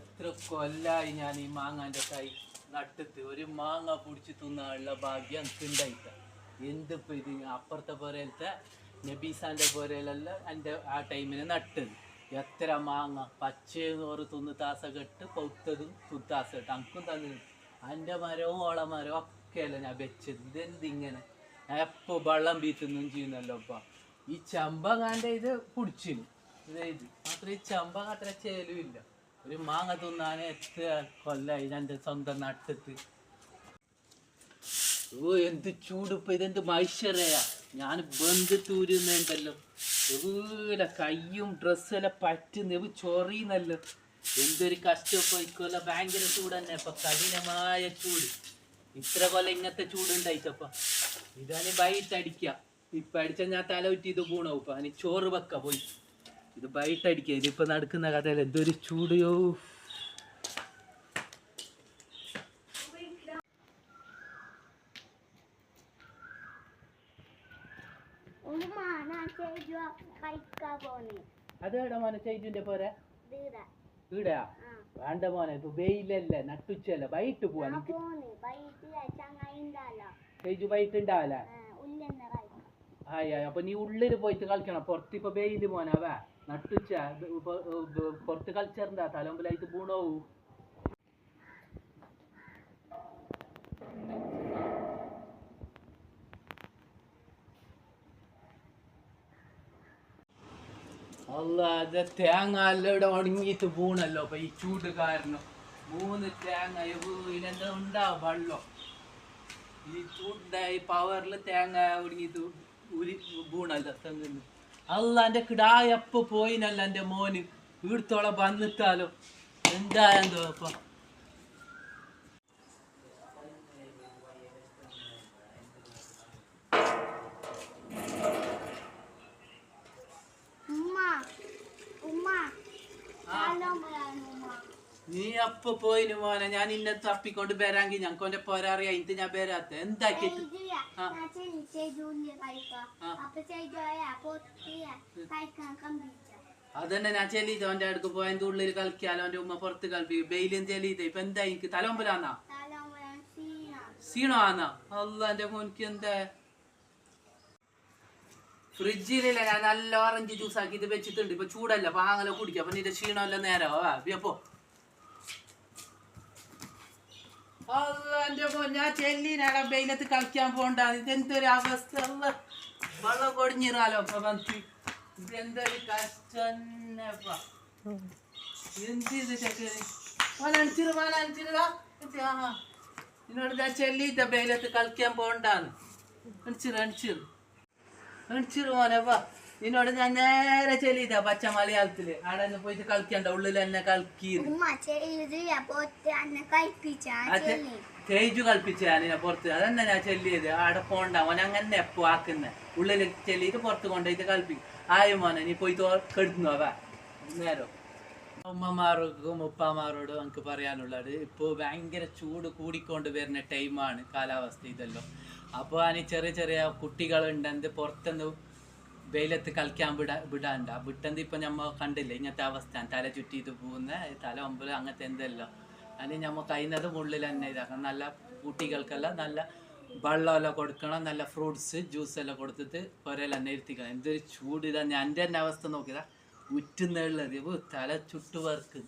എത്ര കൊല്ലായി ഞാൻ ഈ മാങ്ങാന്റെ തൈ നട്ടിട്ട്? ഒരു മാങ്ങ പിടിച്ച് തിന്നാനുള്ള ഭാഗ്യം എനിക്ക് ഉണ്ടായിട്ട എന്തിപ്പോ ഇത് അപ്പുറത്തെ പോരത്തെ നബീസാന്റെ പോരയിലല്ല എന്റെ ആ ടൈമിന് നട്ടത്? എത്ര മാങ്ങ പച്ചയോറ് തിന്ന് താസ കെട്ട് പൗത്തതും തുത്താസ കെട്ട് അനക്കും തന്നു എന്റെ മരവും ഓള മരവും ഒക്കെയല്ല ഞാൻ വെച്ചത്. ഇതെന്തിങ്ങനെ എപ്പോൾ വെള്ളം ബീത്തുന്നും ചെയ്യുന്നല്ലോ അപ്പ ഈ ചമ്പങ്ങാന്റെ ഇത് പിടിച്ചിന്. ഇത് മാത്രം ഈ ചമ്പങ്ങ അത്ര ചേലുമില്ല ഒരു മാങ്ങ തിന്നാൻ എത്ര കൊല്ലായി എന്റെ സ്വന്തം നട്ടത്ത് ഓ എന്ത് ചൂടിപ്പോ ഇതെന്ത് മൈശ്വരയാ ഞാൻ ബന്ധു തൂരുന്നുണ്ടല്ലോ എവിടെ കയ്യും ഡ്രസ്സും എല്ലാം പറ്റുന്ന ചൊറിയുന്നല്ലോ. എന്തൊരു കഷ്ടപ്പോയിക്കോല്ല ഭയങ്കര ചൂട് തന്നെ ഇപ്പൊ കഠിനമായ ചൂട്. ഇത്ര കൊല്ലം ഇങ്ങനത്തെ ചൂടുണ്ടായിട്ടപ്പ ഇതാണ് ബൈറ്റ് അടിക്ക ഇപ്പൊ അടിച്ച ഞാൻ തല ഉറ്റി ഇത് പോണോ ഇപ്പൊ? ചോറ് വെക്ക പോയി. ഇത് ബൈറ്റ് അടിക്കുക ഇതിപ്പോ നടക്കുന്ന കഥയിൽ എന്തൊരു ചൂടിയോ അതേടാ മോനെ ചേച്ചിന്റെ പോരെ? ഈടാ വേണ്ട മോനെ ഇപ്പൊ വെയിലല്ലേ നട്ടുച്ചല്ലേ ബൈട്ട് പോവാ ചേച്ചു ബൈറ്റ് ഉണ്ടാവില്ല ആയി അപ്പൊ നീ ഉള്ളിൽ പോയിട്ട് കളിക്കണം. പുറത്തിപ്പോ വെയിൽ മോനാവേ നട്ടുച്ച പുറത്ത് കളിച്ചാറുണ്ടാ തലമുമ്പിലായിട്ട് പൂണോവൂ അല്ല അത് തേങ്ങ എല്ലാം ഇവിടെ ഉണങ്ങിയിട്ട് പൂണല്ലോ അപ്പൊ ഈ ചൂട് കാരണം. മൂന്ന് തേങ്ങ ഇതിനെന്താ ഉണ്ടാവും വെള്ളം. ഈ ഈ പവറിൽ തേങ്ങ ഉടങ്ങിയിട്ട് ഉരി പൂണല്ലോ തെങ്ങിന് അല്ല എന്റെ കിടായ എപ്പോ പോയിനല്ല എന്റെ മോന്. വീടത്തോളം വന്നിട്ടാലോ. എന്തായാലും ഉമ്മ ഉമ്മ നല്ലോണം പറയാൻ ഉമ്മ നീ അപ്പൊ പോയിന് മോനെ. ഞാൻ ഇന്നെ തപ്പിക്കൊണ്ട് വരാങ്കി ഞങ്ങൾക്ക് ഓന്റെ പോരാറിയാ. ഇത് ഞാൻ വരാത്ത. കഴിക്കാൻ അതന്നെ ഞാൻ ചെലീത്. ഓന്റെ അടുക്ക് പോയതിന്റെ ഉള്ളിൽ കളിക്കാലോ. ഓന്റെ ഉമ്മ പുറത്ത് കളിപ്പിക്കും ബെയിലും ചെലീത്? ഇപ്പൊ എന്താ എനിക്ക് തലമ്പലാന്നാ സീണോ ആന്നാ? അല്ല എന്റെ മോനിക്ക് എന്താ? ഫ്രിഡ്ജിലില്ല? ഞാൻ നല്ല ഓറഞ്ച് ജ്യൂസ് ആക്കി ഇത് വെച്ചിട്ടുണ്ട്. ഇപ്പൊ ചൂടല്ല? പാങ്ങല കുടിക്കാം. അപ്പൊ നിന്റെ ക്ഷീണമല്ല നേരോ? അപ്പൊ അല്ല എന്റെ ഞാൻ ചെല്ലിനാടാ വെയിലത്ത് കളിക്കാൻ പോണ്ട ഇതെന്തൊരു അവസ്ഥ വെള്ളം കൊടിഞ്ഞിറാലോ അപ്പൊ വന്നിട്ട് ഇതെന്തൊരു കഷ്ടന്നപ്പാ എന്ത് ഇത് മനസ്സിരു മനസ്സിരുടാ ആ എന്നോട് ഞാൻ ചെല്ലിട്ട വെയിലത്ത് കളിക്കാൻ പോണ്ടാന്ന് അണിച്ചിറ് അണിച്ചിറ് മോനെ വാ. നിന്നോട് ഞാൻ നേരെ ചെല്ലിട്ടാ പച്ച മലയാളത്തിൽ. ആടെ ഒന്ന് പോയിട്ട് കളിക്കണ്ട ഉള്ളിൽ എന്നെ കളിക്കു തേജു കളിപ്പിച്ച ഞാൻ പുറത്ത്. അതന്നെ ഞാൻ ചെല്ലിയത്. ആടെ പോണ്ട മോൻ അങ്ങനെ എപ്പോ ആക്കുന്നെ. ഉള്ളിൽ ചെല്ലിയിട്ട് പുറത്ത് കൊണ്ടുപോയിട്ട് കളിപ്പിക്കും. ആയി മോനെ നീ പോയിട്ട് കെടുത്തുന്നു വാ. നേരം. ഉമ്മമാർക്കും ഉപ്പമാരോടും നമുക്ക് പറയാനുള്ളത് ഇപ്പോൾ ഭയങ്കര ചൂട് കൂടിക്കൊണ്ട് വരുന്ന ടൈമാണ് കാലാവസ്ഥ ഇതല്ലോ. അപ്പോൾ അതിന് ചെറിയ ചെറിയ കുട്ടികളുണ്ടെന്ത് പുറത്തുനിന്ന് വെയിലത്ത് കളിക്കാൻ വിടാ വിടാണ്ട. വിട്ടെന്ത് ഇപ്പം നമ്മ കണ്ടില്ലേ? ഇങ്ങനത്തെ അവസ്ഥ തല ചുറ്റിയിട്ട് പോകുന്ന തല ഒമ്പത് അങ്ങനത്തെ എന്തല്ലോ. അതിന് നമ്മ കഴിയുന്നതും ഉള്ളിൽ തന്നെ ഇതാക്കണം. നല്ല കുട്ടികൾക്കെല്ലാം നല്ല വെള്ളമെല്ലാം കൊടുക്കണം. നല്ല ഫ്രൂട്ട്സ് ജ്യൂസ് എല്ലാം കൊടുത്തിട്ട് പുരയിൽ തന്നെ ഇരുത്തിക്കണം എന്തൊരു ചൂട് ഇതാ. ഞാൻ എന്റെ തന്നെ അവസ്ഥ നോക്കിയതാ. ഉറ്റുന്നുള്ളത് തല ചുട്ടു വർക്ക്